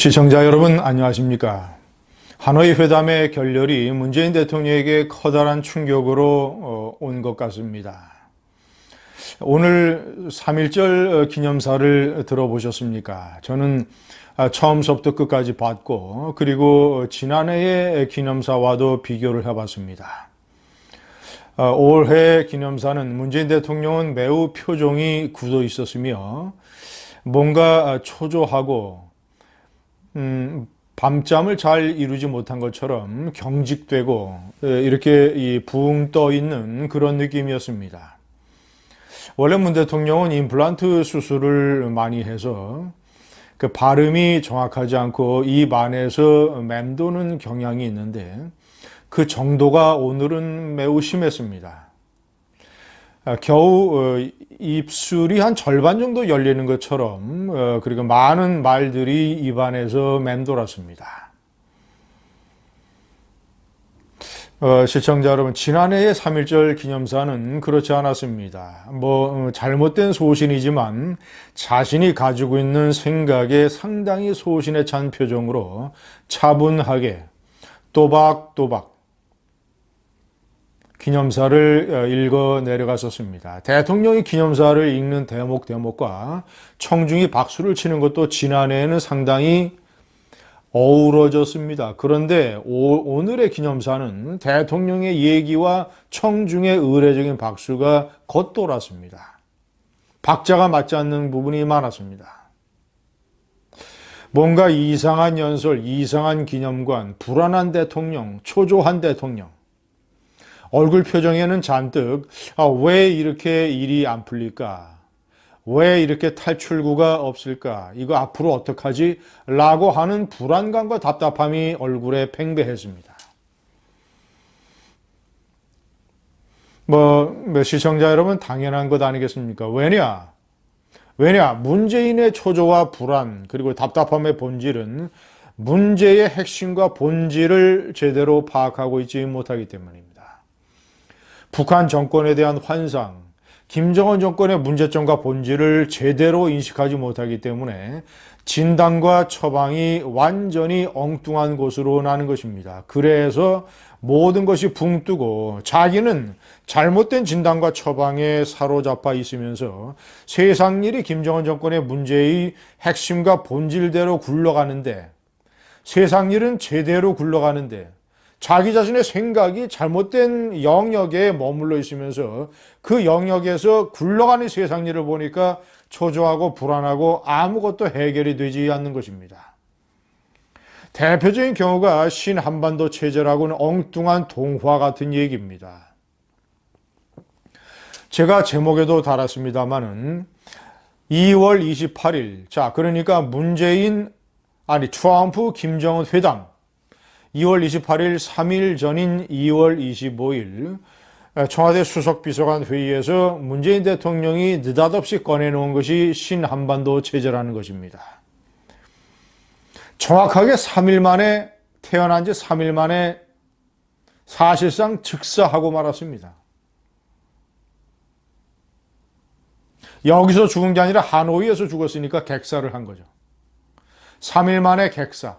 시청자 여러분 안녕하십니까? 하노이 회담의 결렬이 문재인 대통령에게 커다란 충격으로 온 것 같습니다. 오늘 3.1절 기념사를 들어보셨습니까? 저는 처음서부터 끝까지 봤고 그리고 지난해의 기념사와도 비교를 해봤습니다. 올해 기념사는 문재인 대통령은 매우 표정이 굳어 있었으며 뭔가 초조하고 음, 밤잠을 잘 이루지 못한 것처럼 경직되고 이렇게 붕 떠 있는 그런 느낌이었습니다. 원래 문 대통령은 임플란트 수술을 많이 해서 그 발음이 정확하지 않고 입 안에서 맴도는 경향이 있는데 그 정도가 오늘은 매우 심했습니다. 아, 겨우 어, 입술이 한 절반 정도 열리는 것처럼 어, 그리고 많은 말들이 입안에서 맴돌았습니다. 어, 시청자 여러분, 지난해의 3.1절 기념사는 그렇지 않았습니다. 뭐, 잘못된 소신이지만 자신이 가지고 있는 생각에 상당히 소신에 찬 표정으로 차분하게 또박또박 기념사를 어, 읽어 내려갔었습니다. 대통령이 기념사를 읽는 대목 대목과 청중이 박수를 치는 것도 지난해에는 상당히 어우러졌습니다. 그런데 오, 늘의 기념사는 대통령의 얘기와 청중의 의례적인 박수가 겉돌았습니다. 박자가 맞지 않는 부분이 많았습니다. 뭔가 이상한 연설, 이상한 기념관, 불안한 대통령, 초조한 대통령, 얼굴 표정에는 잔뜩 아, 왜 이렇게 일이 안 풀릴까? 왜 이렇게 탈출구가 없을까? 이거 앞으로 어떡하지? 라고 하는 불안감과 답답함이 얼굴에 팽배했습니다. 뭐, 뭐 시청자 여러분 당연한 것 아니겠습니까? 왜냐? 왜냐? 문재인의 초조와 불안 그리고 답답함의 본질은 문제의 핵심과 본질을 제대로 파악하고 있지 못하기 때문입니다. 북한 정권에 대한 환상, 김정은 정권의 문제점과 본질을 제대로 인식하지 못하기 때문에 진단과 처방이 완전히 엉뚱한 곳으로 나는 것입니다. 그래서 모든 것이 붕 뜨고 자기는 잘못된 진단과 처방에 사로잡아 있으면서 세상 일이 김정은 정권의 문제의 핵심과 본질대로 굴러가는데 세상 일은 제대로 굴러가는데 자기 자신의 생각이 잘못된 영역에 머물러 있으면서 그 영역에서 굴러가는 세상 일을 보니까 초조하고 불안하고 아무것도 해결이 되지 않는 것입니다. 대표적인 경우가 신 한반도 체제라고는 엉뚱한 동화 같은 얘기입니다. 제가 제목에도 달았습니다만은 2월 28일, 자, 그러니까 문재인, 아니, 트럼프 김정은 회담, 2월 28일 3일 전인 2월 25일 청와대 수석비서관 회의에서 문재인 대통령이 느닷없이 꺼내놓은 것이 신한반도 체제라는 것입니다. 정확하게 3일 만에 태어난 지 3일 만에 사실상 즉사하고 말았습니다. 여기서 죽은 게 아니라 하노이에서 죽었으니까 객사를 한 거죠. 3일 만에 객사.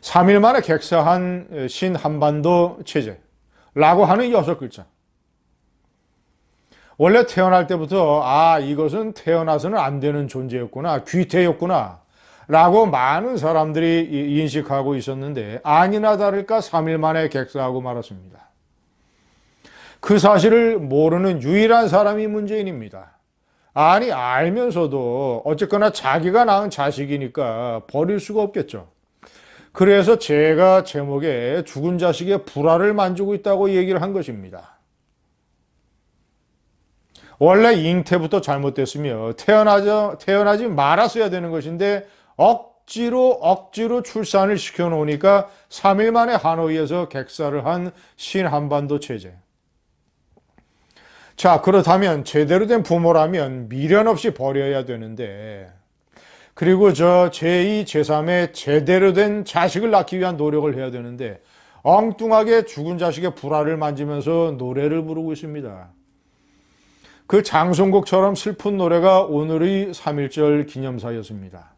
3일 만에 객사한 신한반도 체제라고 하는 여섯 글자. 원래 태어날 때부터 아 이것은 태어나서는 안 되는 존재였구나 귀태였구나 라고 많은 사람들이 인식하고 있었는데 아니나 다를까 3일 만에 객사하고 말았습니다. 그 사실을 모르는 유일한 사람이 문재인입니다. 아니 알면서도 어쨌거나 자기가 낳은 자식이니까 버릴 수가 없겠죠. 그래서 제가 제목에 죽은 자식의 불화를 만지고 있다고 얘기를 한 것입니다. 원래 잉태부터 잘못됐으며 태어나자, 태어나지 말았어야 되는 것인데 억지로 억지로 출산을 시켜놓으니까 3일 만에 하노이에서 객사를 한 신한반도 체제. 자 그렇다면 제대로 된 부모라면 미련 없이 버려야 되는데 그리고 저 제2, 제3의 제대로 된 자식을 낳기 위한 노력을 해야 되는데 엉뚱하게 죽은 자식의 불화를 만지면서 노래를 부르고 있습니다. 그 장송곡처럼 슬픈 노래가 오늘의 3.1절 기념사였습니다.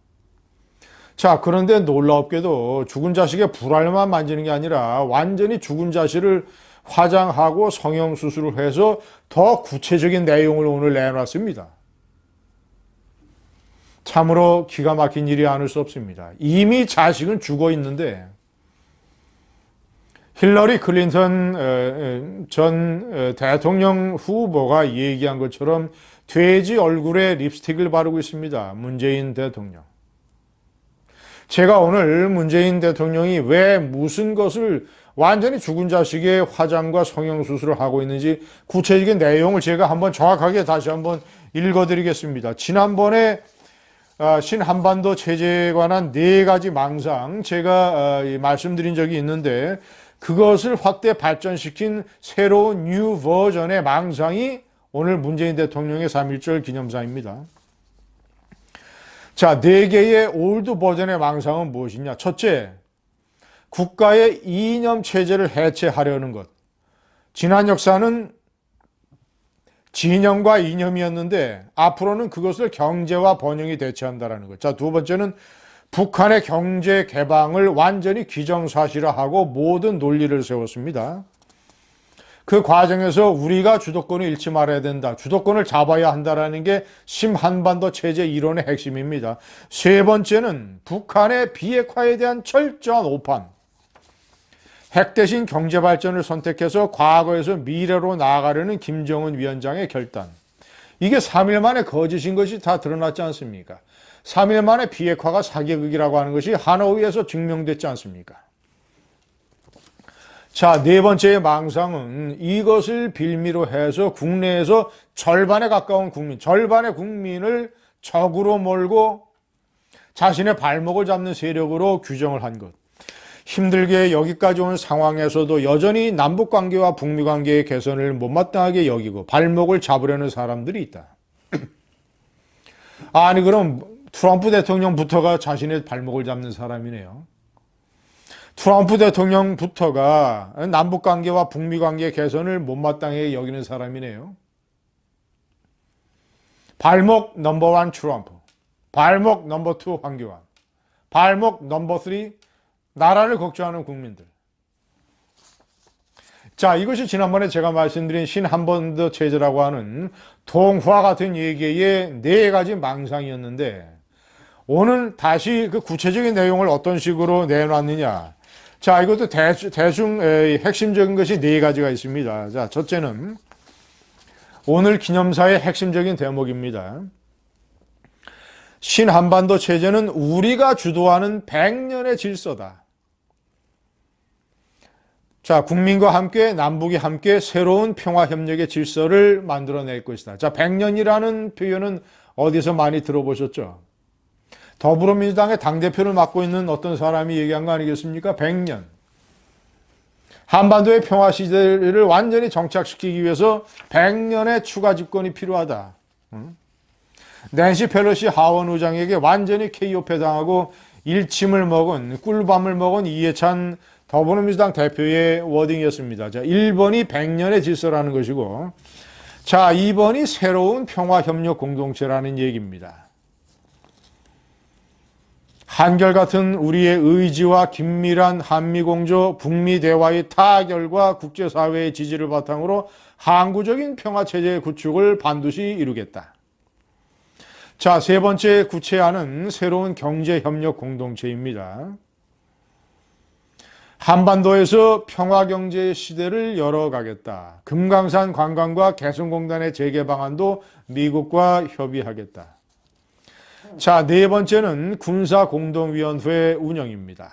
자, 그런데 놀랍게도 죽은 자식의 불알만 만지는 게 아니라 완전히 죽은 자식을 화장하고 성형수술을 해서 더 구체적인 내용을 오늘 내놨습니다. 참으로 기가 막힌 일이 아닐 수 없습니다. 이미 자식은 죽어 있는데 힐러리 클린턴 전 어, 대통령 후보가 얘기한 것처럼 돼지 얼굴에 립스틱을 바르고 있습니다. 문재인 대통령. 제가 오늘 문재인 대통령이 왜 무슨 것을 완전히 죽은 자식의 화장과 성형수술을 하고 있는지 구체적인 내용을 제가 한번 정확하게 다시 한번 읽어드리겠습니다. 지난번에 아, 신한반도 체제에 관한 네 가지 망상 제가 아, 말씀드린 적이 있는데 그것을 확대 발전시킨 새로운 뉴 버전의 망상이 오늘 문재인 대통령의 3.1절 기념사입니다. 자, 네 개의 올드 버전의 망상은 무엇이냐? 첫째, 국가의 이념 체제를 해체하려는 것. 지난 역사는 진영과 이념이었는데 앞으로는 그것을 경제와 번영이 대체한다라는 것. 자, 두 번째는 북한의 경제 개방을 완전히 기정사실화하고 모든 논리를 세웠습니다. 그 과정에서 우리가 주도권을 잃지 말아야 된다. 주도권을 잡아야 한다라는 게 심한반도 체제 이론의 핵심입니다. 세 번째는 북한의 비핵화에 대한 철저한 오판. 핵 대신 경제 발전을 선택해서 과거에서 미래로 나아가려는 김정은 위원장의 결단. 이게 3일 만에 거짓인 것이 다 드러났지 않습니까? 3일 만에 비핵화가 사기극이라고 하는 것이 하노이에서 증명됐지 않습니까? 자, 네 번째의 망상은 이것을 빌미로 해서 국내에서 절반에 가까운 국민, 절반의 국민을 적으로 몰고 자신의 발목을 잡는 세력으로 규정을 한 것. 힘들게 여기까지 온 상황에서도 여전히 남북 관계와 북미 관계의 개선을 못마땅하게 여기고 발목을 잡으려는 사람들이 있다. 아니 그럼 트럼프 대통령부터가 자신의 발목을 잡는 사람이네요. 트럼프 대통령부터가 남북 관계와 북미 관계 개선을 못마땅하게 여기는 사람이네요. 발목 넘버원 트럼프, 발목 넘버 투 황교안, 발목 넘버 쓰리 나라를 걱정하는 국민들. 자, 이것이 지난번에 제가 말씀드린 신 한 번 더 체제라고 하는 동화 같은 얘기의 네 가지 망상이었는데, 오늘 다시 그 구체적인 내용을 어떤 식으로 내놨느냐. 자, 이것도 대충, 대충 핵심적인 것이 네 가지가 있습니다. 자, 첫째는 오늘 기념사의 핵심적인 대목입니다. 신한반도 체제는 우리가 주도하는 100년의 질서다. 자, 국민과 함께 남북이 함께 새로운 평화 협력의 질서를 만들어낼 것이다. 자, 100년이라는 표현은 어디서 많이 들어보셨죠? 더불어민주당의 당대표를 맡고 있는 어떤 사람이 얘기한 거 아니겠습니까? 100년. 한반도의 평화 시대를 완전히 정착시키기 위해서 100년의 추가 집권이 필요하다. 낸시 펠로시 하원 의장에게 완전히 KO 패 당하고 일침을 먹은 꿀밤을 먹은 이해찬 더불어민주당 대표의 워딩이었습니다. 자, 1번이 100년의 질서라는 것이고, 자, 2번이 새로운 평화협력 공동체라는 얘기입니다. 한결같은 우리의 의지와 긴밀한 한미공조, 북미 대화의 타결과 국제사회의 지지를 바탕으로 항구적인 평화체제 구축을 반드시 이루겠다. 자, 세 번째 구체화는 새로운 경제협력 공동체입니다. 한반도에서 평화경제 시대를 열어가겠다. 금강산 관광과 개성공단의 재개 방안도 미국과 협의하겠다. 자, 네 번째는 군사공동위원회 운영입니다.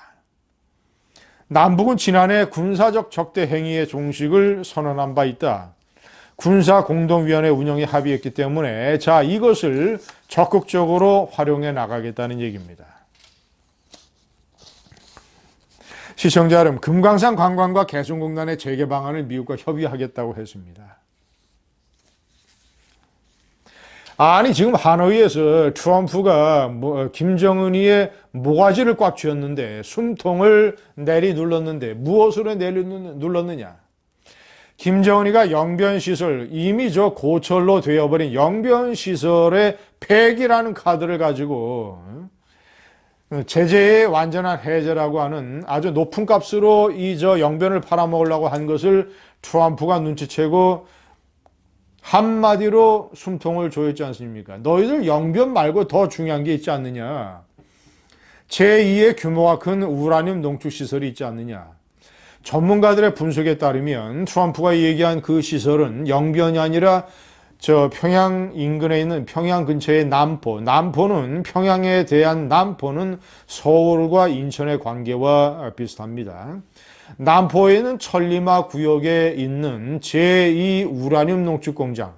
남북은 지난해 군사적 적대 행위의 종식을 선언한 바 있다. 군사공동위원회 운영에 합의했기 때문에 자, 이것을 적극적으로 활용해 나가겠다는 얘기입니다. 시청자 여러분, 금강산 관광과 개성공단의 재개 방안을 미국과 협의하겠다고 했습니다. 아니 지금 하노이에서 트럼프가 뭐 김정은이의 모가지를 꽉 쥐었는데 숨통을 내리 눌렀는데 무엇으로 내리 눌렀느냐? 김정은이가 영변시설 이미 저 고철로 되어버린 영변시설의 폐기라는 카드를 가지고 제재의 완전한 해제라고 하는 아주 높은 값으로 이 저 영변을 팔아먹으려고 한 것을 트럼프가 눈치채고 한마디로 숨통을 조였지 않습니까? 너희들 영변 말고 더 중요한 게 있지 않느냐? 제2의 규모가 큰 우라늄 농축 시설이 있지 않느냐? 전문가들의 분석에 따르면 트럼프가 얘기한 그 시설은 영변이 아니라 저 평양 인근에 있는 평양 근처의 남포. 남포는 평양에 대한 남포는 서울과 인천의 관계와 비슷합니다. 남포에는 천리마 구역에 있는 제2 우라늄 농축 공장.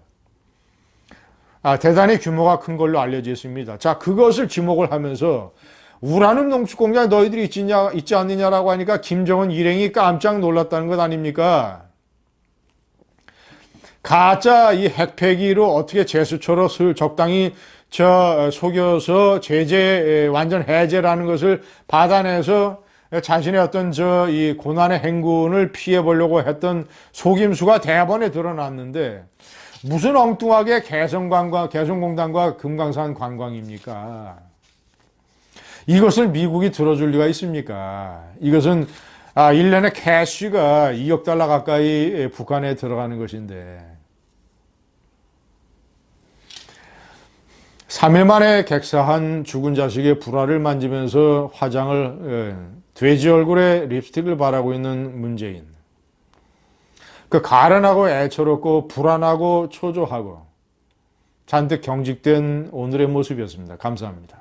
아, 대단히 규모가 큰 걸로 알려져 있습니다. 자, 그것을 지목을 하면서 우라늄 농축 공장 너희들이 있지냐, 있지 않느냐라고 하니까 김정은 일행이 깜짝 놀랐다는 것 아닙니까? 가짜 이 핵폐기로 어떻게 제수처로 술 적당히 저 속여서 제재 완전 해제라는 것을 받아내서 자신의 어떤 저 이 고난의 행군을 피해 보려고 했던 속임수가 대번에 드러났는데 무슨 엉뚱하게 개성관광 개성공단과 금강산 관광입니까? 이것을 미국이 들어줄 리가 있습니까? 이것은 아, 1년에 캐시가 2억 달러 가까이 북한에 들어가는 것인데 3일 만에 객사한 죽은 자식의 불화를 만지면서 화장을 예, 돼지 얼굴에 립스틱을 바라고 있는 문재인. 그 가련하고 애처롭고 불안하고 초조하고 잔뜩 경직된 오늘의 모습이었습니다. 감사합니다.